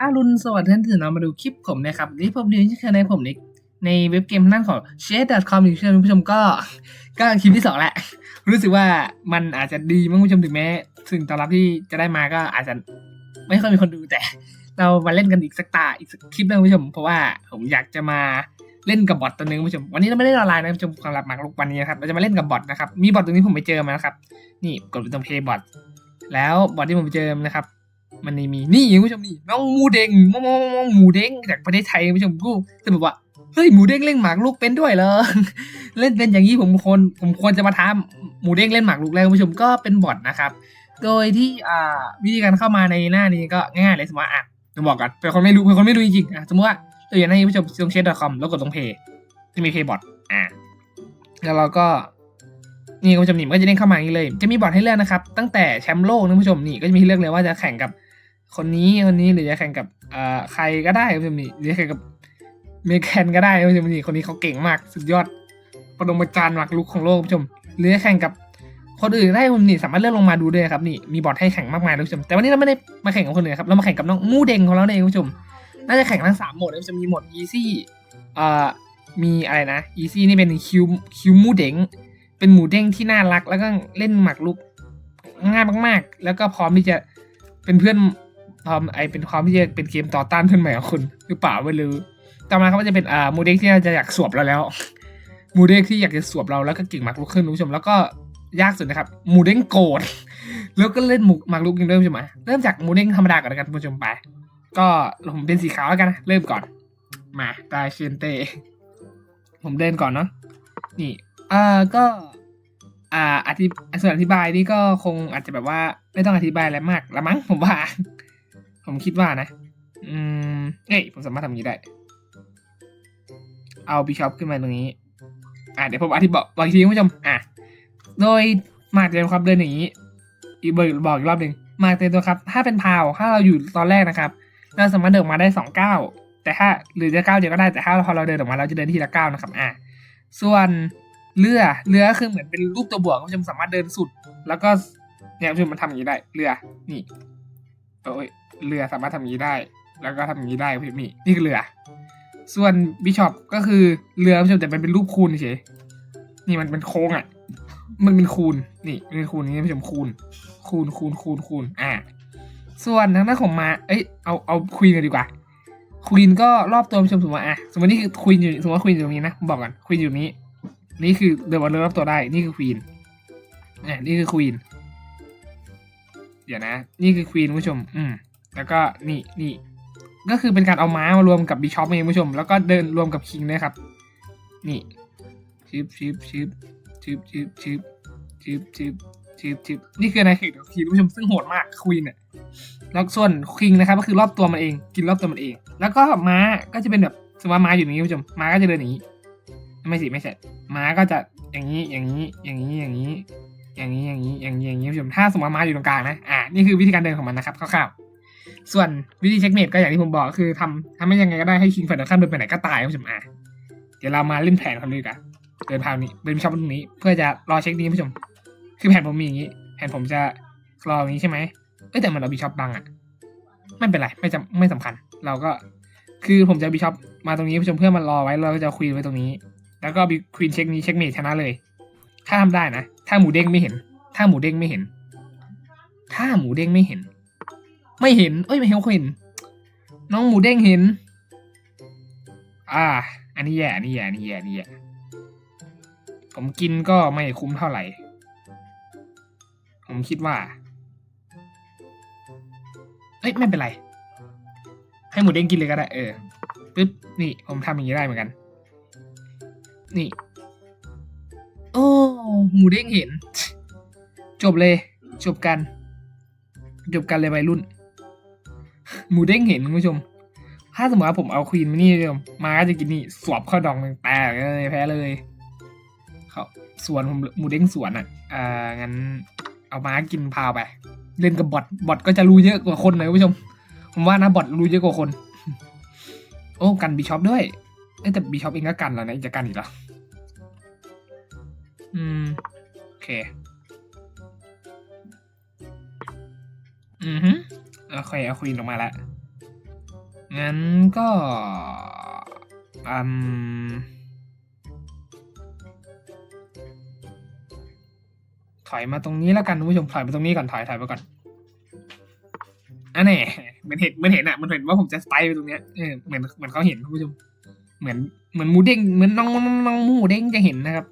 อารุณสวัสดิ์ท่านตื่นนอนมาดูคลิปผมนะครับนี่ผมดีที่เคยในผมในในเว็บเกมนั่นของ c h e c o m อยู่เช่นคุณผู้ชมก็ก็คลิปที่สองแหละ รู้สึกว่ามันอาจจะดีมั้งคุณผู้ชมถึงแม้สิ่งตอบรับที่จะได้มาก็อาจจะไม่ค่อยมีคนดูแต่ เรามาเล่นกันอีกสักตาอีกสักคลิปนึงคุณผู้ชมเพราะว่าผมอยากจะมาเล่นกับบอทตัวหนึงคุณผู้ชมวันนี้เราไม่ได้ออนไลน์นะคุณผู้ชมสำหรับหมากรุกวันนี้นะครับเราจะมาเล่นกับบอทนะครับมีบอทตัวนี้ผมไปเจอมานะครับนี่กดไปตรงเพย์บอทแล้วบอทที่ผมไปเจอนะครับ มันนี่มีนี่คุณผู้ชมนี่น้องหมูเด้งมองมองมองหมูเด้งจากประเทศไทยคุณผู้ชมกูจะแบบว่าเฮ้ยหมูเด้งเล่นหมากรุกเป็นด้วยเหรอเล่นเป็นอย่างนี้ผมควรผมควรจะมาท้าหมูเด้งเล่นหมากรุกแล้วคุณผู้ชมก็เป็นบอทนะครับ โดยที่อ่าวิธีการเข้ามาในหน้านี้ก็ง่ายๆเลยสมมติว่าอะจะบอกก่อนเป็นคนไม่รู้เป็นคนไม่รู้จริงๆอะสมมติว่าเราอยากให้คุณผู้ชมตรงเชด .com แล้วกดตรงเพย์จะมีเพย์บอทอะแล้วเราก็นี่คุณผู้ชมนี่มันก็จะเด้งเข้ามาอย่างนี้เลย จะมีบอทให้เลือกนะครับ ตั้งแต่แชมป์โลกนะคุณผู้ชมนี่ก็จะมีให้เลือกเลยว่าจะแข่งกับ คนนี้คนนี้หรือจะแข่งกับอ่าใครก็ได้คุณผู้ชมนี่หรือจะแข่งกับเมแคนก็ได้คุณผู้ชมนี่คนนี้เขาเก่งมากสุดยอดปรมาจารย์หมากรุกของโลกคุณผู้ชม หรือแข่งกับคนอื่นได้คุณนี่สามารถเลื่อนลงมาดูได้ครับนี่มีบอทให้แข่งมากมายเลยคุณผู้ชมแต่วันนี้เราไม่ได้มาแข่งกับคนอื่นครับเรามาแข่งกับน้องมูเด้งของเราเองคุณผู้ชม น่าจะแข่งทั้งสามโหมดจะมีโหมด easy เอ่อมีอะไรนะ easy นี่เป็นคิวคิวมูเด้งเป็นหมูเด้งที่น่ารักแล้วก็เล่นหมากรุกง่ายมากๆ แล้วก็พร้อมที่จะเป็นเพื่อน พร้อมไอเป็นพร้อมที่จะเป็นเกมต่อต้านเพื่อนใหม่ของคุณหรือเปล่าไม่รู้ต่อมาครับก็จะเป็นอ่ามูเด้งที่จะอยากสวบเราแล้ว มูเด้งที่อยากจะสวบเราแล้วก็เก่งมากรุกขึ้นคุณผู้ชม แล้วก็ยากสุดนะครับมูเด้งโกรธแล้วก็เล่นหมูมากรุกยังเริ่มใช่ไหมเริ่มจากมูเด้งธรรมดาก่อนนะครับคุณผู้ชมไป ก็ผมเป็นสีขาวแล้วกันนะเริ่มก่อน มาตาเชนเต ผมเดินก่อนเนาะนี่อ่าก็อ่าอธิส่วนอธิบายนี่ก็คงอาจจะแบบว่าไม่ต้องอธิบายอะไรมากละมั้งผมว่า ผมคิดว่านะ อืมเอ้ยผมสามารถทำอย่างนี้ได้ เอาบิชอปขึ้นมาตรงนี้ อ่าเดี๋ยวผมอธิบายบอกอีกทีคุณผู้ชม อะ โดยมาเต็มครับเดินอย่างนี้ อีเบอร์บอกอีกรอบหนึ่งมาเต็มตัวครับ ถ้าเป็นพาว ถ้าเราอยู่ตอนแรกนะครับ เราสามารถเดินออกมาได้สองเก้า แต่ถ้าหรือจะเก้าเดียวก็ได้ แต่ถ้าพอเราเดินออกมาเราจะเดินทีละเก้านะครับ อ่าส่วนเรือ เรือก็คือเหมือนเป็นรูปตัวบวกคุณผู้ชมสามารถเดินสุด แล้วก็เนี่ยคุณผู้ชมมันทำอย่างนี้ได้ เรือ นี่โอ้ย เรือสามารถทำงนี้ได้ แล้วก็ทำงนี้ได้คุณผู้ชมนี่นี่คือเรือ ส่วนบิชอปก็คือเรือคุณผู้ชมแต่มันเป็นรูปคูณเฉยนี่มันเป็นโค้งอะ มันเป็นคูณ นี่เป็นคูณนี่ผู้ชมคูณ คูณคูณคูณคูณอ่า ส่วนทางด้านของมา เอ้ย เอา เอาควีนกันดีกว่า ควีนก็รอบตัวผู้ชมสมมติว่าอะ สมมตินี่คือควีนอยู่ สมมติว่าควีนอยู่ตรงนี้นะผมบอกก่อน ควีนอยู่นี้ นี่คือเดินบอลรอบตัวได้ นี่คือควีนอ่านี่คือควีน เดี๋ยวนะ นี่คือควีนผู้ชม อืม แล้วก็นี่นี่ก็คือเป็นการเอาม้ามารวมกับบิชอปเองผู้ชม แล้วก็เดินรวมกับคิงด้วยครับ นี่ชิบชิบชิบชิบชิบชิบชิบชิบชิบชิบนี่คือในเขตของทีมผู้ชมซึ่งโหดมากควีนเนี่ยแล้วส่วนคิงนะครับก็คือรอบตัวมันเอง กินรอบตัวมันเอง แล้วก็ม้าก็จะเป็นแบบสมมติม้าอยู่นี้ผู้ชมม้าก็จะเดินอย่างนี้ ไม่สิไม่ใช่ม้าก็จะอย่างนี้อย่างนี้อย่างนี้อย่างนี้ อย่างนี้อย่างนี้อย่างนี้อย่างนี้ผู้ชมถ้าสมมติม้าอยู่ตรงกลางนะอ่านี่คือวิธีการเดินของมันนะครับคร่าวๆ ส่วนวิธีเช็คเมทก็อย่างที่ผมบอกก็คือทำทำให้ยังไงก็ได้ให้คิงฝ่ายตรงข้ามเดินไปไหนก็ตายผู้ชมอ่าเดี๋ยวเรามาเล่นแผนกันดีกว่าเดินทางนี้เดินชอปตรงนี้ เพื่อจะรอเช็คนี้ผู้ชม คือแผนผมมีอย่างนี้ แผนผมจะรออย่างนี้ใช่ไหมเอ้แต่มันเราบีชอปบังอะไม่เป็นไรไม่จำไม่สำคัญ เราก็คือผมจะบีชอปมาตรงนี้ผู้ชมเพื่อมารอไว้เราก็จะควีนไว้ตรงนี้ แล้วก็บีควีนเช็คนี้เช็คเมทชนะเลย ถ้าทำได้นะ ถ้าหมูเด้งไม่เห็น ถ้าหมูเด้งไม่เห็น ถ้าหมูเด้งไม่เห็น ไม่เห็น เอ้ยไม่เห็นเขาเห็น น้องหมูเด้งเห็น อ่า อันนี้แย่อันนี้แย่อันนี้แย่อันนี้แย่ผมกินก็ไม่คุ้มเท่าไหร่ ผมคิดว่า เอ้ยไม่เป็นไร ให้หมูเด้งกินเลยก็ได้ เออปึ๊บนี่ผมทำอย่างนี้ได้เหมือนกัน นี่ โอ้หมูเด้งเห็น จบเลย จบกัน จบกันเลยวัยรุ่น หมูเด้งเห็นคุณผู้ชม ถ้าสมมติว่าผมเอาควีนมานี่เลยมาก็จะกินนี่สวบเข้าดองหนึ่งแตกเลยแพ้เลยเขาสวนผมหมูเด้งสวนอะอ่างั้นเอาม้ากินพาวไป เล่นกับบอทบอทก็จะรู้เยอะกว่าคนเลยคุณผู้ชม ผมว่านะบอทรู้เยอะกว่าคน โอ้กันบีช็อปด้วยเอ้แต่บีช็อปเองก็กันแล้วนะจะกันอีกเหรออืมโอเค อือฮึ โอเคเอาควีนออกมาแล้วงั้นก็อืมถอยมาตรงนี้แล้วกันคุณผู้ชมถอยมาตรงนี้ก่อนถอยถอยมาก่อนอันนี้เหมือนเห็นเหมือนเห็นอะเหมันเห็นว่าผมจะสไตล์ไปตรงเนี้ยเออเหมือนเหมือนเขาเห็นคุณผู้ชม เหมือนเหมือนหมูเด้งเหมือนน้องน้องน้องหมูเด้งจะเห็นนะครับ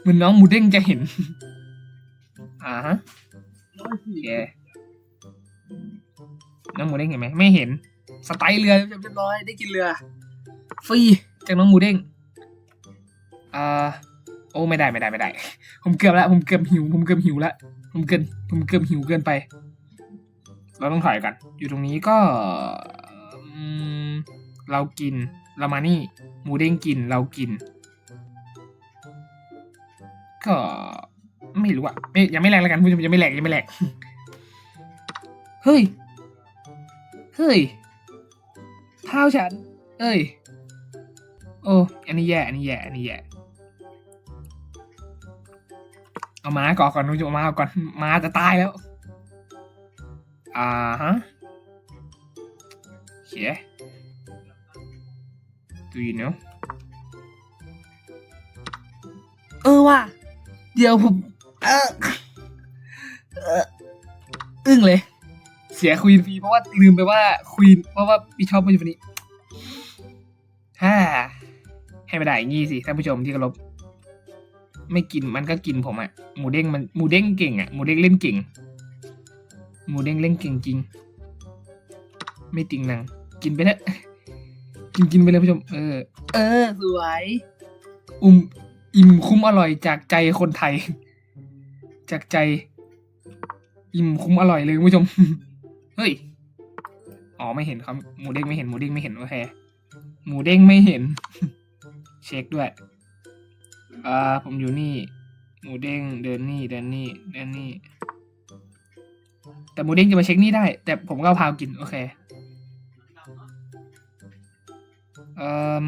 เหมือนน้องหมูเด้งจะเห็นอ่าฮะโอเค น้องหมูเด้งเห็นไหมไม่เห็น สไตล์เรือเรียบร้อยได้กินเรือ ฟรีจากน้องหมูเด้งอ่าโอ้ไม่ได้ไม่ได้ไม่ได้ ผมเกือบแล้วผมเกือบหิว ผมเกือบหิวแล้วผมเกินผมเกือบหิวเกินไป เราต้องถอยกัน อยู่ตรงนี้ก็เรากินเรามานี่หมูเด้งกินเรากิน ก็ไม่รู้อะไม่ยังไม่แรงแล้วกันผู้ชมยังไม่แรงยังไม่แรงเฮ้ย เฮ้ย เท้าฉัน เอ้ย โอ้ อันนี้แย่ อันนี้แย่ อันนี้แย่ เอาม้าก่อนก่อนคุณผู้ชมเอาม้าก่อน ม้าจะตายแล้ว อ่าฮะเขีย Do you know เออว่ะ เดี๋ยวผม เอออึ้งเลย เสียควีนฟรีเพราะว่าลืมไปว่าควีนเพราะว่าบิชอปมาอยู่ฝั่งนี้ฮ่าให้ไม่ได้อย่างงี้สิท่านผู้ชมที่เคารพไม่กินมันก็กินผมอะหมูเด้งมันหมูเด้งเก่งอะหมูเด้งเล่นเก่ง หมูเด้งเล่นเก่งจริง ไม่ติงนัง กินไปเถอะกินกินไปเลยผู้ชม เออ เออ สวย อุ่มอิ่มคุ้มอร่อยจากใจคนไทย จากใจ อิ่มคุ้มอร่อยเลยคุณผู้ชม เฮ้ย อ๋อไม่เห็นครับหมูเด้งไม่เห็นหมูเด้งไม่เห็นโอเคหมูเด้งไม่เห็น เช็คด้วย อ่า ผมอยู่นี่ หมูเด้งเดินนี่เดินนี่เดินนี่ แต่หมูเด้งจะมาเช็คนี่ได้ แต่ผมก็พาวกิน โอเค เอ่อ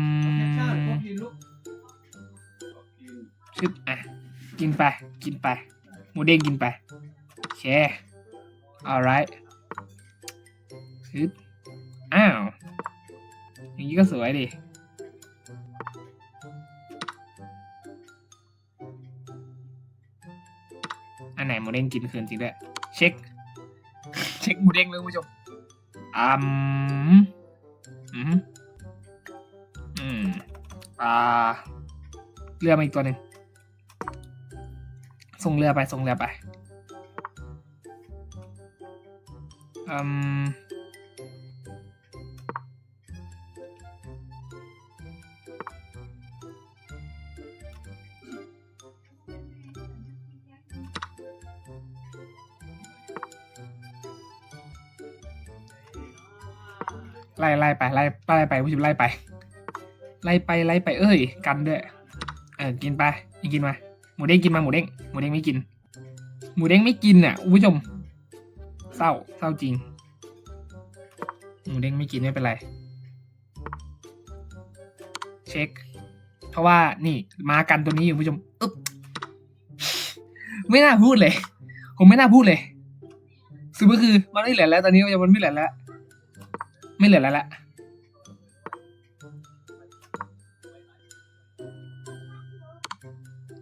ชึบอะ กินไป กินไป หมูเด้งกินไปโอเค alright ฮึบอ้าว อย่างนี้ก็สวยดิ อันไหนหมูเด้งกินคืนจริงด้วย เช็ค เช็คหมูเด้งเลยคุณผู้ชมอืมอืมอืมอ่า เรือมาอีกตัวหนึ่งส่งเรือไปส่งเรือไปอืม ไล่ไล่ไปไล่ไล่ไปผู้ชมไล่ไป ไล่ไปไล่ไปเอ้ย กันด้วย เออกินไปยังกินมาหมูเด้งกินมาหมูเด้งหมูเด้งไม่กิน หมูเด้งไม่กินอะผู้ชมเศร้าเศร้าจริง หมูเด้งไม่กินไม่เป็นไร เช็ค เพราะว่านี่มากันตัวนี้อยู่ผู้ชมอึ๊บไม่น่าพูดเลย ผมไม่น่าพูดเลยสุดก็คือมันไม่เหลือแล้ว ตอนนี้มันไม่เหลือแล้ว ไม่เหลือแล้วละ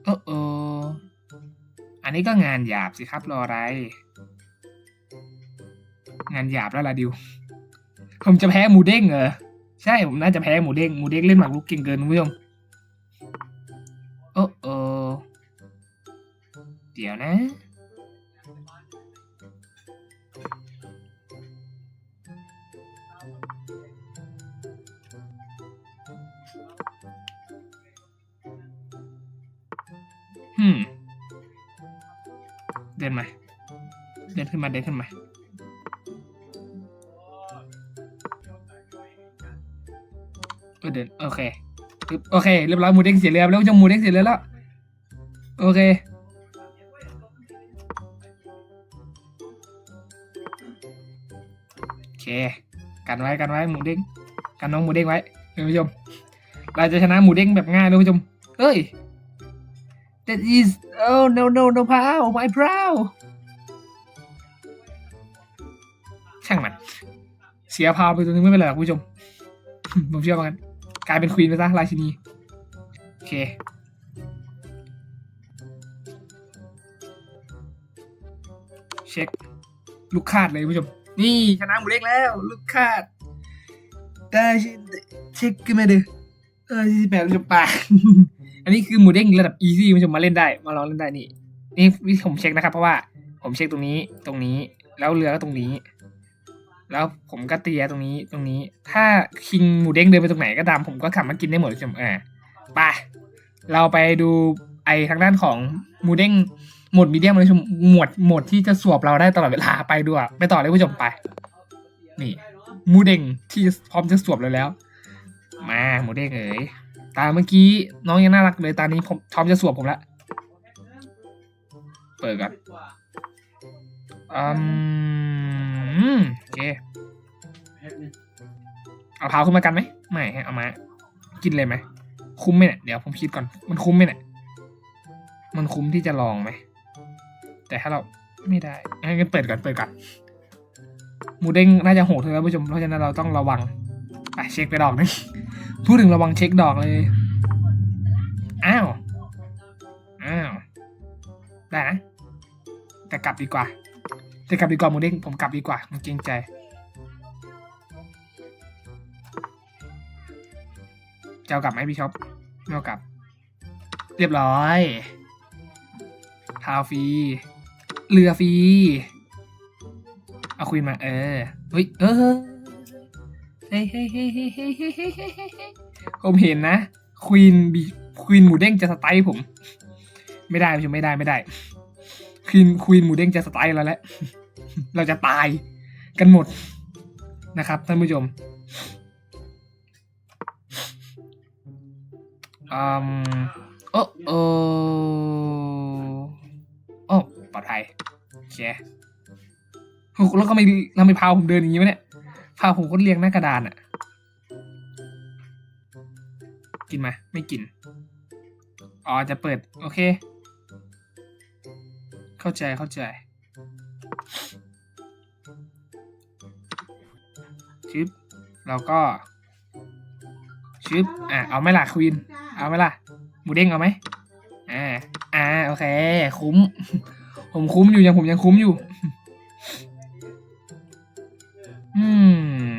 โอ้โออันนี้ก็งานหยาบสิครับรออะไร งานหยาบแล้วล่ะดิว ผมจะแพ้หมูเด้งเหรอ ใช่ผมน่าจะแพ้หมูเด้งหมูเด้งเล่นหมากรุกเก่งเกินคุณผู้ชมโอ้โอเดี๋ยวนะืม เดินมา เดินขึ้นมา เดินขึ้นมา เออเดิน โอเค โอเค เรียบร้อย หมูเด้งเสียเรือแล้วผู้ชมหมูเด้งเสียเรือแล้ว โอเคโอเค กันไว้ กันไว้ หมูเด้ง กันน้องหมูเด้งไว้คุณผู้ชม เราจะชนะหมูเด้งแบบง่ายเลยคุณผู้ชมเฮ้ย that is oh no no no brow my brow ช่างมัน เสียพาวไปตัวนึงไม่เป็นไรหรอกผู้ชม ผมเชื่อว่ากันกลายเป็นควีนไปซะราชินี โอเค เช็ค ลูกคาดเลยผู้ชม นี่ชนะหมูเล็กแล้ว ลูกคาดได้เช็คขึ้นมาดูเออที่แปดจะปาก อันนี้คือหมูเด้งระดับ easy คุณผู้ชมมาเล่นได้ มาลองเล่นได้นี่ นี่ผมเช็คนะครับ เพราะว่าผมเช็คตรงนี้ตรงนี้ แล้วเรือก็ตรงนี้ แล้วผมก็เตียตรงนี้ตรงนี้ ถ้าคิงหมูเด้งเดินไปตรงไหนก็ตามผมก็ขับมากินได้หมดคุณผู้ชมอ่าไปเราไปดูไอทางด้านของหมูเด้งหมดมีเดียมเลยชมหมวดหมวดที่จะสวบเราได้ตลอดเวลาไปดูอะไปต่อเลยผู้ชมไป นี่หมูเด้งที่พร้อมจะสวบเราแล้ว มาหมูเด้งเอ๋ย ตาเมื่อกี้น้องยังน่ารักเลยตานี้ผมพร้อมจะสวบผมแล้วเปิดก่อนอืมโอเคเอาเท้าขึ้นมากันไหมไม่ฮะเอามา กินเลยไหมคุ้มไหมเนี่ยเดี๋ยวผมคิดก่อนมันคุ้มไหมเนี่ยมันคุ้มที่จะลองไหมแต่ถ้าเราไม่ได้งั้นเปิดก่อนเปิดก่อนหมูเด้งน่าจะโหดเลยนะผู้ชมเพราะฉะนั้นเราต้องระวังไปเช็คไปดอกหนึง พูดถึงระวังเช็คดอกเลย อ้าว อ้าว ได้นะ แต่กลับดีกว่า แต่กลับดีกว่าหมูเด้งผมกลับดีกว่า มันเกรงใจจะเอากลับไหมพี่ช็อปไม่เอากลับ เรียบร้อยทาวฟรี เรือฟรี เอาคุยมา เออเฮ้ย เออ เฮ้ยเฮ้ยเฮ้ยเฮ้ยเฮ้ยเฮ้ยผมเห็นนะควีนบีควีนหมูเด้งจะสไตล์ผม ไม่ได้ไม่ได้ไม่ได้ควีนควีนหมูเด้งจะสไตล์เราแล้วเราจะตายกันหมดนะครับท่านผู้ชมอืมโอ้โอ้โอ้ปลอดภัยโอเคแล้วก็ไม่เราไม่พาผมเดินอย่างนี้ไหมเนี่ย พาผมก็เรียงหน้ากระดานอะกินไหมไม่กิน อ๋อจะเปิด โอเค เข้าใจเข้าใจชึบเราก็ชึบอะเอาไหมล่ะควีนเอาไหมล่ะหมูเด้งเอาไหมอ่าอ่าโอเค คุ้ม ผมคุ้มอยู่ยังผมยังคุ้มอยู่ อืม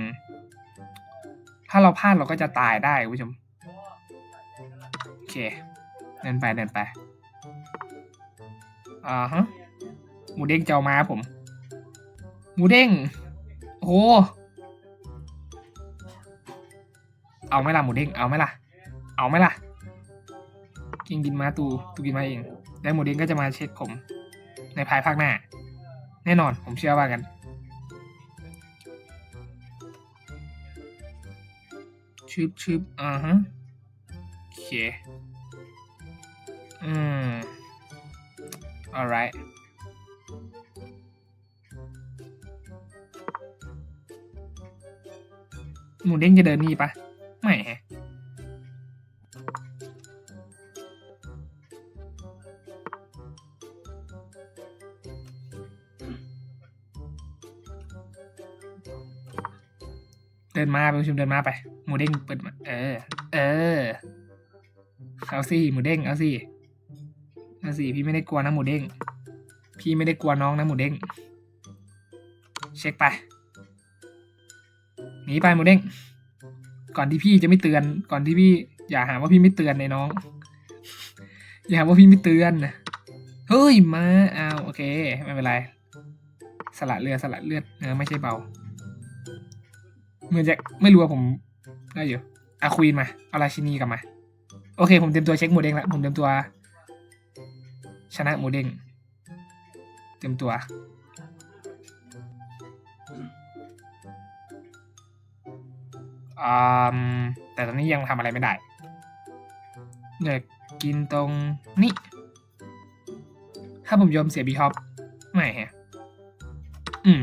ถ้าเราพลาดเราก็จะตายได้คุณผู้ชม โอเค เดินไปเดินไป อ่าฮะ หมูเด้งเจ้ามาผม หมูเด้ง โอ้โหเอาไหมล่ะหมูเด้ง เอาไหมล่ะ เอาไหมล่ะ กินกินมาตูตูกินมาเอง แล้วหมูเด้งก็จะมาเช็คผม ในภายภาคหน้า แน่นอนผมเชื่อว่ากัน ชึบชึบอ่าฮะโอเคอืม alright หมูเด้งจะเดินนี่ปะไม่ฮะ ดินมาไปประชุมเดินมาไป หมูเด้งเปิดเออ เออ เอาสิหมูเด้งเอาสิเอาสิพี่ไม่ได้กลัวนะหมูเด้ง พี่ไม่ได้กลัวน้องนะหมูเด้ง เช็คไป หนีไปหมูเด้ง ก่อนที่พี่จะไม่เตือน ก่อนที่พี่อย่าหาว่าพี่ไม่เตือนในน้อง อย่าหาว่าพี่ไม่เตือนนะเฮ้ยมาเอาโอเค ไม่เป็นไร สละเรือสละเลือดเออไม่ใช่เบา เหมือนจะไม่รู้ว่าผมได้อยู่อาควีนมาเอาราชินีกลับมา โอเค ผมเตรียมตัวเช็คหมูเด้งแล้วผมเตรียมตัว ชนะหมูเด้งเตรียมตัวอืมแต่ตอนนี้ยังทำอะไรไม่ได้เดี๋ยวกินตรงนี้ ถ้าผมยอมเสียบีท็อปไม่ฮะ อืม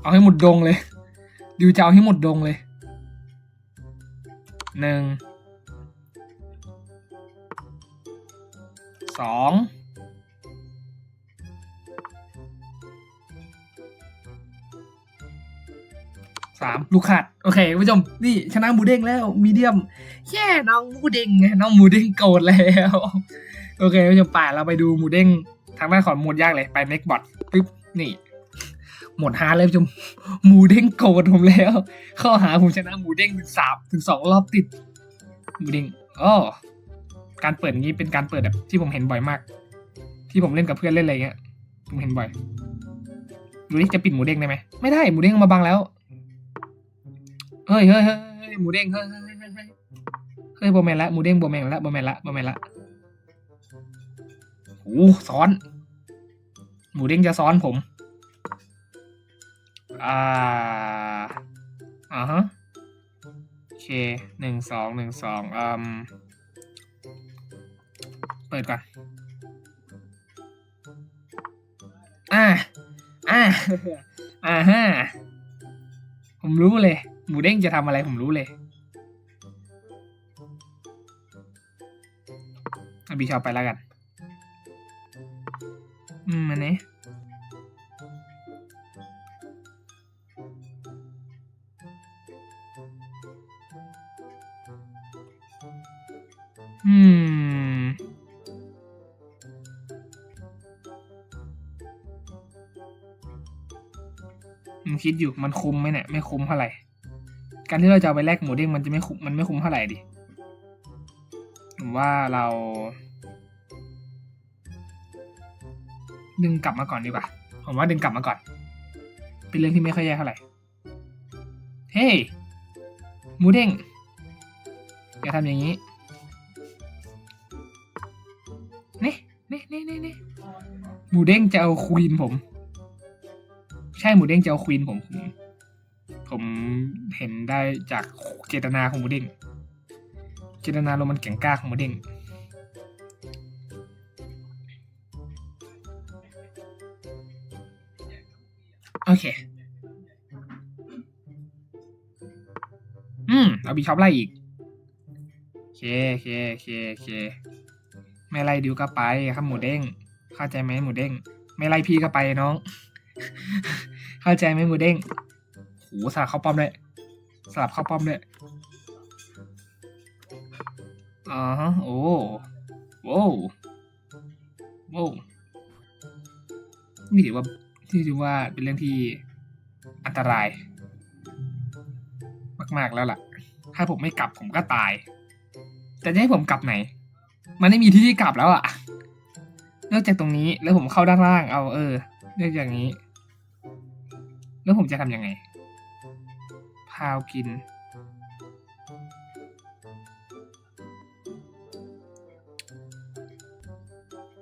เอาให้หมดดงเลย ดิวจะเอาให้หมดดงเลยหนึ่งสองสามลูกขาดโอเคคุณผู้ชม นี่ ชนะหมูเด้งแล้วมีเดียมแย่น้องหมูเด้งไงน้องหมูเด้งโกรธแล้ว โอเคคุณผู้ชมป่าเราไปดูหมูเด้งทางด้านของหมวดยากเลยไปเมกบอทปึ๊บนี่ หมดฮาร์เลยคุณผู้มหมูเด้งโกรธผมแล้ว ข้อหาผมชนะหมูเด้งถึงสามถึงสองรอบติด หมูเด้งอ๋อการเปิดอย่างนี้เป็นการเปิดแบบที่ผมเห็นบ่อยมาก ที่ผมเล่นกับเพื่อนเล่นอะไรเงี้ยผมเห็นบ่อยดูนี่จะปิดหมูเด้งได้ไหมไม่ได้หมูเด้งมาบังแล้วเฮ้ยเฮ้ยเฮ้ยเฮ้ยหมูเด้งเฮ้ยเฮ้ยเฮ้ยเฮ้ยเฮ้ยเฮ้ยโบแมนละหมูเด้งโบแมนละโบแมนละโบแมนละโอ้ซ้อน หมูเด้งจะซ้อนผม อ่าอ่าฮะโอเคหนึ่งสองหนึ่งสองอืมเปิดก่อนอ่าอ่าอ่าฮะผมรู้เลย หมูเด้งจะทำอะไรผมรู้เลยอาบีชอบไปแล้วกัน อืมอันนี้ คิดอยู่มันคุ้มไหมเนี่ยไม่คุ้มเท่าไหร่ การที่เราจะเอาไปแลกหมูเด้งมันจะไม่คุ้มมันไม่คุ้มเท่าไหร่ดิผมว่าเรา ดึงกลับมาก่อนดีกว่าผมว่าดึงกลับมาก่อน เป็นเรื่องที่ไม่ค่อยแย่เท่าไหร่เฮ้ยหมูเด้งอย่าทำอย่างนี้นี่นี่นี่นี่หมูเด้งจะเอาควีนผม ใช่หมูเด้งเจะเอาควีนผมผม ผมเห็นได้จากเจตนาของหมูเด้งเจตนาลมมันแข็งกล้าของหมูเด้งโอเค อืม เอาบีชอปไล่อีกโอเคโอเคโอเคโอเคไม่ไล่ดิวก็ไปครับหมูเด้ง เข้าใจไหมหมูเด้ง ไม่ไล่พี่ก็ไปน้อง เข้าใจไหมหมูเด้งโหสลับเข้าป้อมด้วยสลับเข้าป้อมด้วยอ๋อฮะโอ้โว้วโว้วนี่ถือว่าที่ถือว่าเป็นเรื่องที่อันตราย มากๆแล้วล่ะ ถ้าผมไม่กลับผมก็ตาย แต่จะให้ผมกลับไหน มันไม่มีที่ที่กลับแล้วอะเลือกจากตรงนี้แล้วผมเข้าด้านล่างเอาเออเลือกอย่างนี้ แล้วผมจะทำยังไง พาวกิน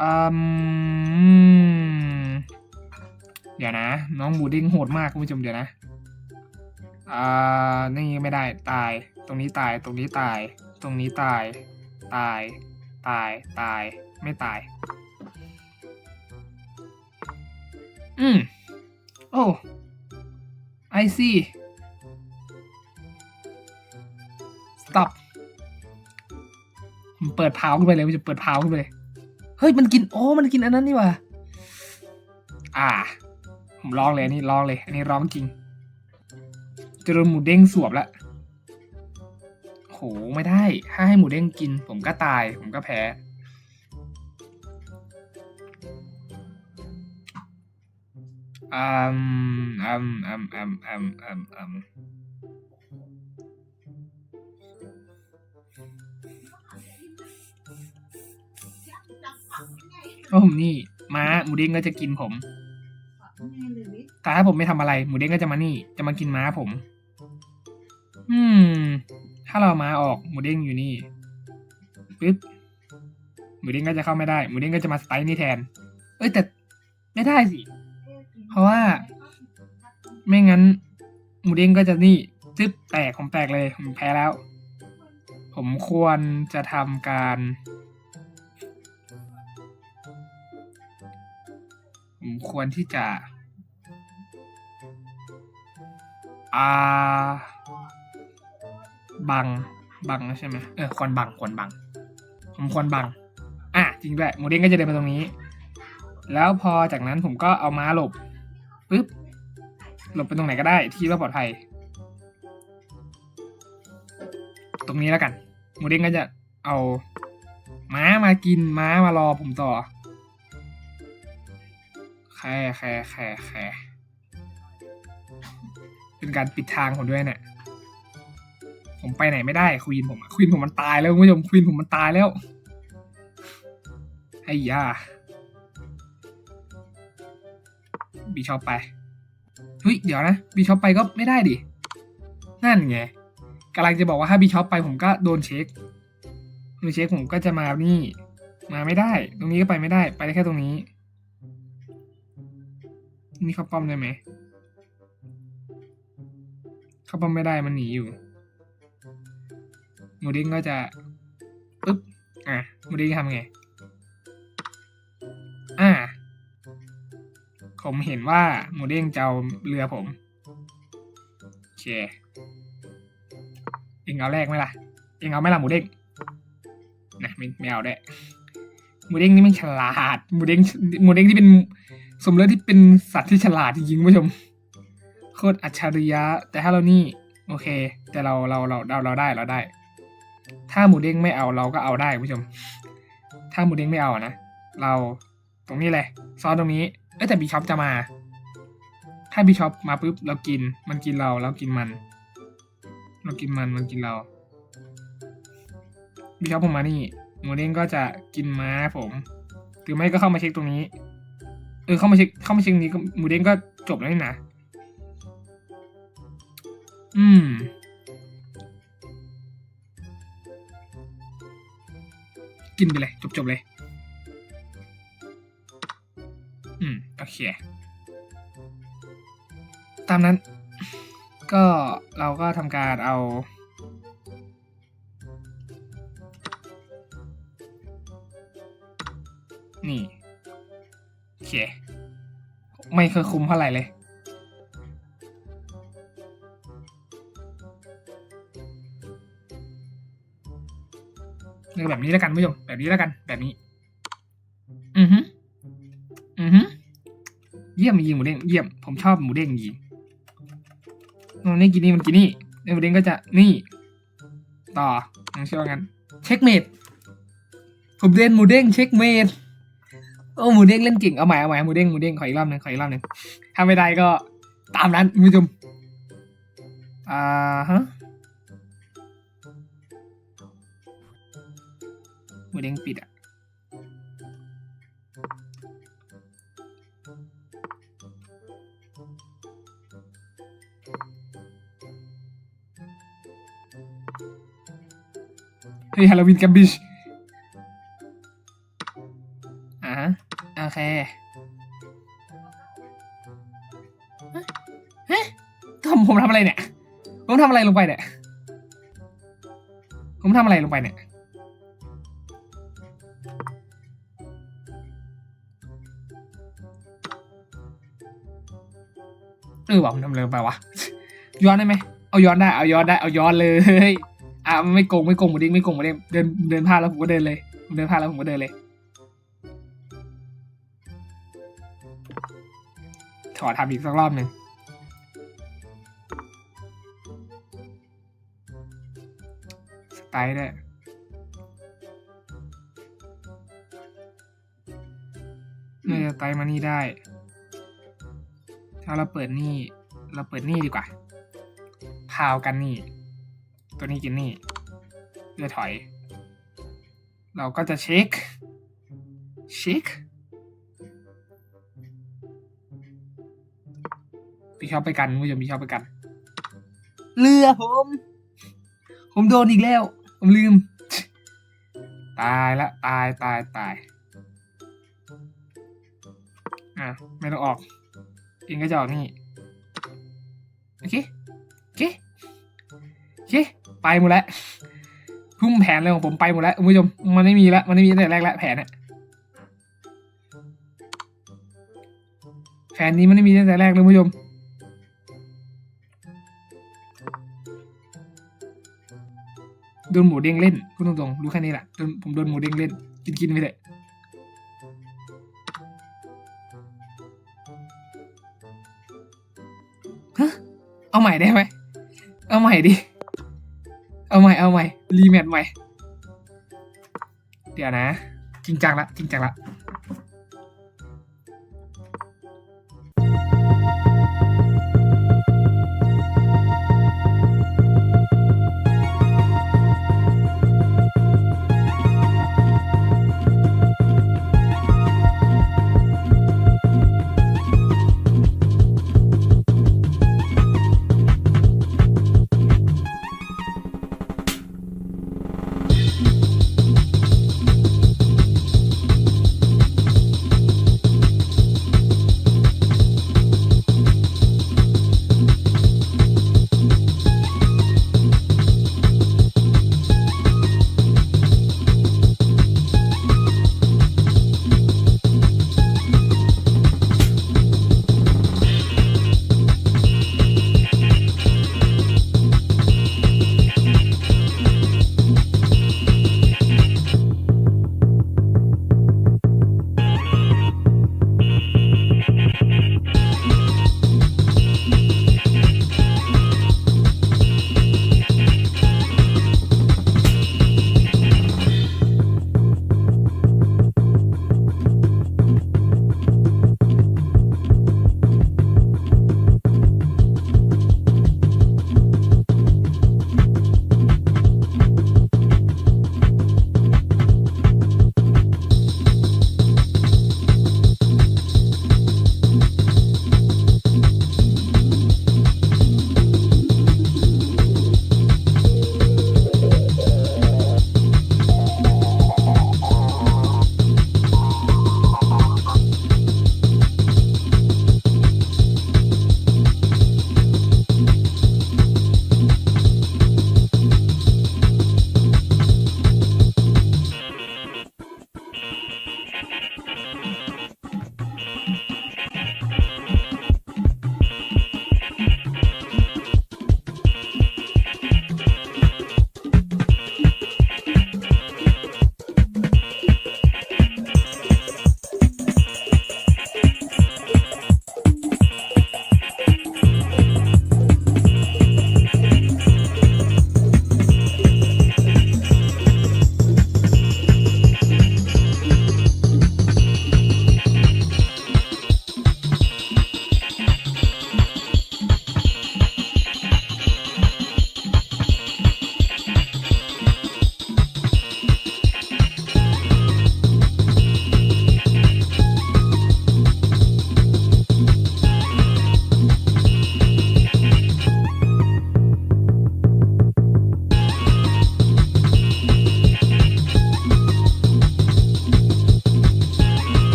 อืม เดี๋ยวนะ น้องหมูเด้งโหดมากคุณผู้ชมเดี๋ยวนะ อ่า นี่ไม่ได้ตาย ตรงนี้ตาย ตรงนี้ตาย ตรงนี้ตาย ตาย ตาย ตาย ไม่ตาย อืม โอ้ I see stop ผมเปิดพาวขึ้นไปเลยผมจะเปิดพาวขึ้นไปเลย เฮ้ย มันกิน โอ้ มันกินอันนั้นนี่ว่าอ่า ผมลองเลยอันนี้ลองเลย อันนี้ร้องจริงจะโดนหมูเด้งสวบล้วโห ไม่ได้ ถ้าให้หมูเด้งกิน ผมก็ตาย ผมก็แพ้ อืมอืมอืมอืมอืมอืมอืมก็ผมนี่ ม้าหมูเด้งก็จะกินผม แต่ถ้าผมไม่ทำอะไร หมูเด้งก็จะมานี่ จะมากินม้าผม อืม ถ้าเราเอาม้าออก หมูเด้งอยู่นี่ปึ๊บ หมูเด้งก็จะเข้าไม่ได้ หมูเด้งก็จะมาสไตล์นี่แทน เอ้ยแต่ไม่ได้สิ เพราะว่า ไม่งั้น หมูเด้งก็จะนี่จึ๊บแตกผมแตกเลย ผมแพ้แล้ว ผมควรจะทำการ ผมควรที่จะ อ่า บัง บังใช่ไหมเออ ควรบัง ควรบัง ผมควรบัง อะ จริงด้วยหมูเด้งก็จะเดินมาตรงนี้แล้วพอจากนั้นผมก็เอาม้าหลบ หลบไปตรงไหนก็ได้ที่ว่าปลอดภัย ตรงนี้แล้วกันหมูเด้งก็จะเอา ม้ามากินม้ามารอผมต่อแค่แค่แค่แค่เป็นการปิดทางผมด้วยเนี่ยผมไปไหนไม่ได้ควีนผมควีนผมมันตายแล้วคุณผู้ชมควีนผมมันตายแล้วไอ้ยาบีชอปไป เฮ้ยเดี๋ยวนะบีช็อปไปก็ไม่ได้ดิ นั่นไงกำลังจะบอกว่าถ้าบีช็อปไปผมก็โดนเช็คโดนเช็คผมก็จะมานี่ มาไม่ได้ ตรงนี้ก็ไปไม่ได้ ไปได้แค่ตรงนี้ นี่เขาป้อมได้ไหมเขาป้อมไม่ได้มันหนีอยู่หมูเด้งก็จะปึ๊บอะหมูเด้งทำไง ผมเห็นว่าหมูเด้งจะเอาเรือผมโอเคเองเอาแรกไหมล่ะเองเอาไหมล่ะหมูเด้งนะไม่ไม่เอาได้หมูเด้งนี่มันฉลาดหมูเด้งหมูเด้งที่เป็นสมเลือที่เป็นสัตว์ที่ฉลาดจริงๆผู้ชมโคตรอัจฉริยะ แต่ถ้าเรานี่โอเค แต่เราเราเราเราเราได้เราได้ ถ้าหมูเด้งไม่เอาเราก็เอาได้ผู้ชม ถ้าหมูเด้งไม่เอานะเราตรงนี้เลยซ้อนตรงนี้เอ้แต่บีชอปจะมา ถ้าบีชอปมาปุ๊บเรากิน มันกินเราเรากินมัน เรากินมันมันกินเราบีชอปผมมานี่หมูเด้งก็จะกินม้าผมหรือไม่ก็เข้ามาเช็คตรงนี้ เออเข้ามาเช็คเข้ามาเช็คนี้ก็หมูเด้งก็จบแล้วนี่นะ อืม กินไปเลยจบๆเลย อืม โอเค ตามนั้น ก็เราก็ทำการเอา นี่ โอเค ไม่เคยคุ้มเท่าไหร่เลยเลือกแบบนี้แล้วกันผู้ชมแบบนี้แล้วกัน แบบนี้ ยี่ยมยิงหมูเด้งเยี่ยมผมชอบหมูเด้งยิงมันนี่กินนี่มันกินนี่แล้หมูเด้งก็จะนี่ ต่อผมเชื่อว่างั้นเช็คเมดผมเล่นหมูเด้งเช็คเมดโอ้หมูเด้งเล่นเก่งเอาใหม่เอาใหม่หมูเด้งหมูเด้งขออีกรอบหนึ่งขออีกรอบหนึ่งถ้าไม่ได้ก็ตามนั้นคุณผู้ชมอ่าฮะหมูเด้งปิดอะ เฮ้ยฮาโลวีนแกมบิชอะโอเคเฮ้ยทำผมทำอะไรเนี่ย ผมทำอะไรลงไปเนี่ย ผมทำอะไรลงไปเนี่ย เออว่ะผมทำอะไรลงไปวะ ย้อนได้ไหม เอาย้อนได้ เอาย้อนได้ เอาย้อนเลย อะไม่โกงไม่โกงหมูเด้งไม่โกงหมูเด้งเดินเดินพลาดแล้วผมก็เดินเลยผมเดินพลาดแล้วผมก็เดินเลย ขอทำอีกสักรอบหนึ่งสไตล์ด้วยน่าจะไตล์มานี่ได้ ถ้าเราเปิดนี่ เราเปิดนี่ดีกว่าพาวกันนี่ ตัวนี้กินนี่เพื่อถอย เราก็จะเช็คเช็คพี่ชอบไปกันคุณผู้ชมพี่ชอบไปกัน เรือผม ผมโดนอีกแล้ว ผมลืม ตายละ ตายตายตาย อะ ไม่ต้องออกเองก็จะออกนี่ โอเค โอเค โอเค ไปหมดแล้วพุ่มแผนเลยของผมไปหมดแล้วคุณผู้ชมมันไม่มีแล้วมันไม่มีตั้งแต่แรกแล้วแผนเนี่ยแผนนี้มันไม่มีตั้งแต่แรกเลยคุณผู้ชมโดนหมูเด้งเล่นพูดตรงๆรู้แค่นี้แหละโดนผมโดนหมูเด้งเล่น กินกินไปเลยฮะเอาใหม่ได้ไหมเอาใหม่ดิ เอาใหม่เอาใหม่รีแมทใหม่ เดี๋ยวนะ จริงจังละจริงจังละ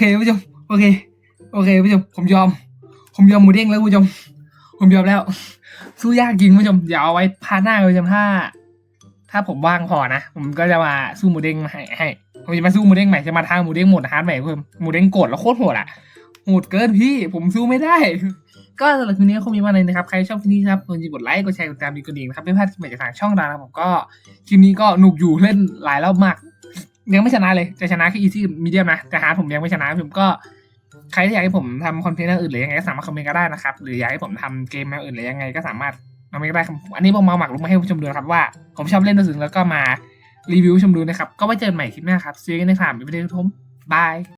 เคผู้ชมโอเค โอเคผู้ชมผมยอม ผมยอมหมูเด้งแล้วผู้ชมผมยอมแล้ว สู้ยากจริงผู้ชมเดี๋ยวเอาไว้พาหน้าผู้ชมถ้า ถ้าผมว่างพอนะผมก็จะมาสู้หมูเด้งมาให้ให้ผมจะมาสู้หมูเด้งใหม่จะมาทางหมูเด้งหมดฮาร์ดใหม่เพิ่มหมูเด้งโกรธแล้วโคตรโหดอะโหดเกินพี่ผมสู้ไม่ได้ก็สำหรับคลิปนี้คงมีมาเลยนะครับ ใครชอบคลิปนี้ครับควรจะกดไลค์ กดแชร์ กดติดตามดีกระดิ่งนะครับ ไม่พลาดคลิปใหม่จากทางช่องเรานะครับผมก็คลิปนี้ก็หนุกอยู่เล่นหลายรอบมาก ยังไม่ชนะเลย จะชนะแค่อีซี่มีเดียมนะแต่หาผมยังไม่ชนะผมก็ใครที่อยากให้ผมทำคอนเทนต์อื่นหรือยังไงก็สามารถคอมเมนต์ก็ได้นะครับ หรืออยากให้ผมทำเกมแนวอื่นหรือยังไงก็สามารถคอมเมนต์ได้ครับอันนี้ผมมาหมักลุกมาให้ผู้ชมดูครับว่าผมชอบเล่นตัวสึงแล้วก็มารีวิวชมดูนะครับ ก็ไว้เจอกันใหม่คลิปหน้าครับซีกันในสามวิดีโอทมบาย